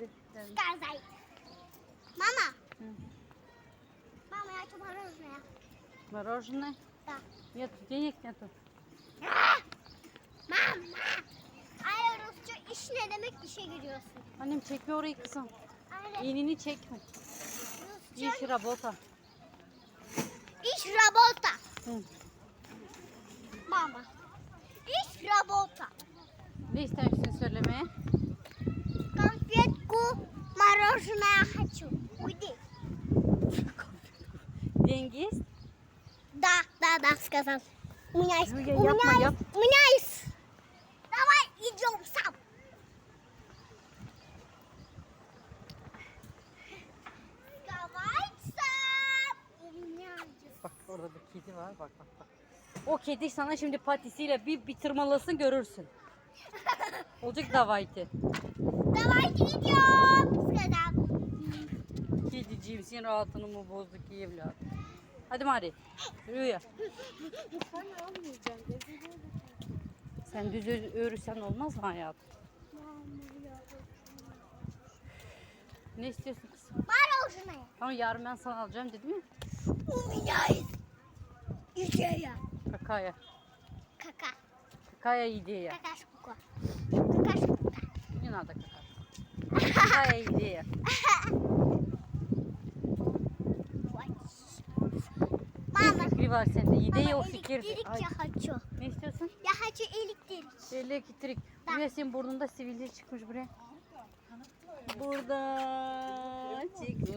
Hadi. gidelim. Сказать. Мама. М. Мама, я хочу мороженое. Мороженое? Да. Нет, денег нету. Mama. Ay Rusça iş ne demek işe giriyorsun. Annem çekme orayı kızım. Aynen. İğneni çekme. Rusça İş rabota. iş работа. Hı. Mama. İş работа. Ne istersin söylemeye? Конфетку, мороженое хочу. Уйди. Cengiz. Да, да, да, сказал. У меня есть. Юля, у, yapma, меня yap. есть у меня есть. Давай идем сам. Давай сам. У меня есть. Bak orada bir kedi var bak bak bak. O kedi sana şimdi patisiyle bir bitirmalasın görürsün. Olacak davaydı. Давайте идем, Kediciğim senin rahatını mı bozduk ki evladım. Hadi Mari. Rüya. Sen almayacaksın. Sen düz ö- örürsen olmaz mı hayatım? Ne istiyorsun kızım? Мороженое. Tamam yarın ben sana alacağım dedim ya. У меня есть идея. Kakaya. Кака. Kakaya ideya. Какашка. Какашка. Не надо какая. Какая идея? var sende. Yine o fikir. elektrik ya haço. Ne istiyorsun? Ya haço elektrik. Elektrik. Bak. Buraya senin burnunda sivilce çıkmış buraya. Burada çıkmış.